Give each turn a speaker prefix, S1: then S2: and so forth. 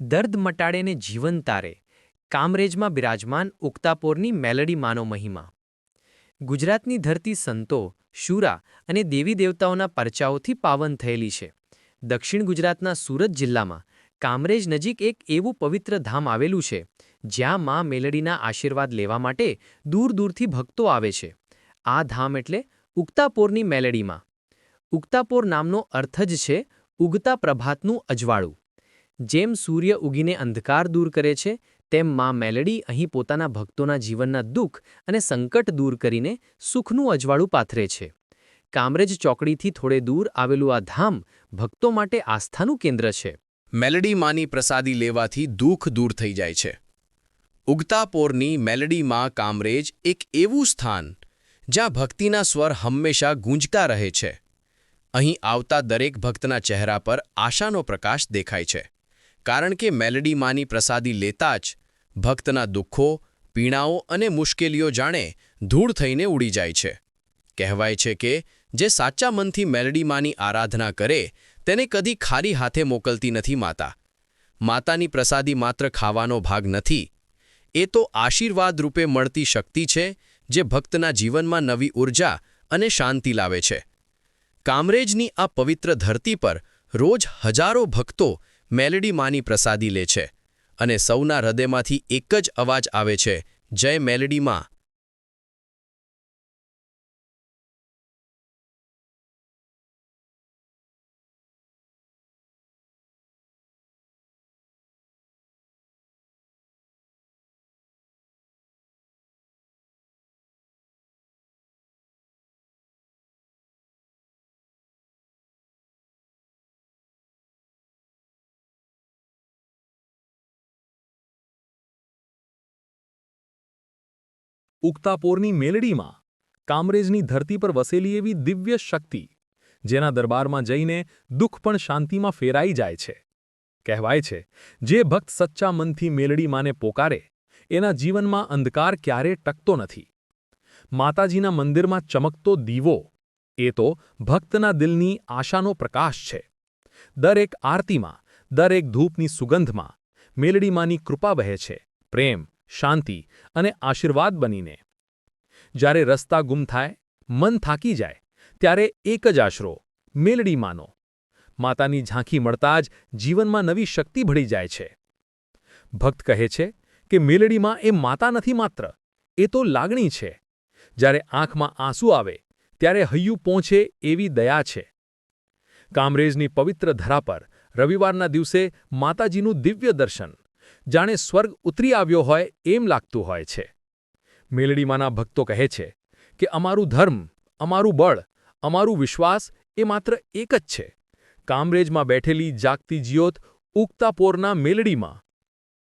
S1: દર્દ મટાડે ને જીવન તારે, કામરેજમાં બિરાજમાન ઉક્તાપોરની મેલડી માનો મહિમા. ગુજરાતની ધરતી સંતો, શૂરા અને દેવી દેવતાઓના પરચાઓથી પાવન થયેલી છે. દક્ષિણ ગુજરાતના સુરત જિલ્લામાં કામરેજ નજીક એક એવું પવિત્ર ધામ આવેલું છે, જ્યાં મા મેલડીના આશીર્વાદ લેવા માટે દૂર દૂરથી ભક્તો આવે છે. આ ધામ એટલે ઉક્તાપોરની મેલડીમાં. ઉક્તાપોર નામનો અર્થ જ છે, ઉગતા પ્રભાતનું અજવાળું. જેમ સૂર્ય ઉગીને અંધકાર દૂર કરે છે, તેમ માં મેલડી અહીં પોતાના ભક્તોના જીવનના દુઃખ અને સંકટ દૂર કરીને સુખનું અજવાળું પાથરે છે. કામરેજ ચોકડીથી થોડે દૂર આવેલું આ ધામ ભક્તો માટે આસ્થાનું કેન્દ્ર છે.
S2: મેલડી માની પ્રસાદી લેવાથી દુઃખ દૂર થઈ જાય છે. ઉગતાપોરની મેલડી માં કામરેજ એક એવું સ્થાન જ્યાં ભક્તિના સ્વર હંમેશા ગૂંજતા રહે છે. અહીં આવતા દરેક ભક્તના ચહેરા પર આશાનો પ્રકાશ દેખાય છે. કારણ કે મેલડી માની પ્રસાદી લેતા જ ભક્તના દુઃખો, પીણાઓ અને મુશ્કેલીઓ જાણે ધૂળ થઈને ઉડી જાય છે. કહેવાય છે કે જે સાચા મનથી મેલડી માની આરાધના કરે, તેને કદી ખાલી હાથે મોકલતી નથી માતા. માતાની પ્રસાદી માત્ર ખાવાનો ભાગ નથી, એ તો આશીર્વાદ રૂપે મળતી શક્તિ છે જે ભક્તના જીવનમાં નવી ઊર્જા અને શાંતિ લાવે છે. કામરેજની આ પવિત્ર ધરતી પર રોજ હજારો ભક્તો મેલડી માની પ્રસાદી લે છે અને સૌના હૃદયમાંથી એક જ અવાજ આવે છે, જય મેલડી માં.
S3: ઉક્તાપોરની મેલડીમાં. કામરેજની ધરતી પર વસેલી એવી દિવ્ય શક્તિ, જેના દરબારમાં જઈને દુઃખ પણ શાંતિમાં ફેરાઈ જાય છે. કહેવાય છે, જે ભક્ત સચ્ચા મનથી મેલડી માને પોકારે, એના જીવનમાં અંધકાર ક્યારે ટકતો નથી. માતાજીના મંદિરમાં ચમકતો દીવો, એ તો ભક્તના દિલની આશાનો પ્રકાશ છે. દરેક આરતીમાં, દરેક ધૂપની સુગંધમાં મેલડીમાની કૃપા વહે છે, પ્રેમ શાંતિ અને આશીર્વાદ બનીને. જ્યારે રસ્તા ગુમ થાય, મન થાકી જાય, ત્યારે એક જ આશરો, મેલડી માનો. માતાની ઝાંખી મળતા જ જીવનમાં નવી શક્તિ ભળી જાય છે. ભક્ત કહે છે કે મેલડીમાં એ માતા નથી માત્ર, એ તો લાગણી છે. જ્યારે આંખમાં આંસુ આવે, ત્યારે હૈયું પહોંચે એવી દયા છે. કામરેજની પવિત્ર ધરા પર રવિવારના દિવસે માતાજીનું દિવ્ય દર્શન. જાણે સ્વર્ગ ઉતરી આવ્યો હોય એમ લાગતું હોય છે. મેલડીમાંના ભક્તો કહે છે કે અમારું ધર્મ, અમારું બળ, અમારું વિશ્વાસ એ માત્ર એક જ છે. કામરેજમાં બેઠેલી જાગતી જ્યોત ઉગતા પોરના મેલડીમાં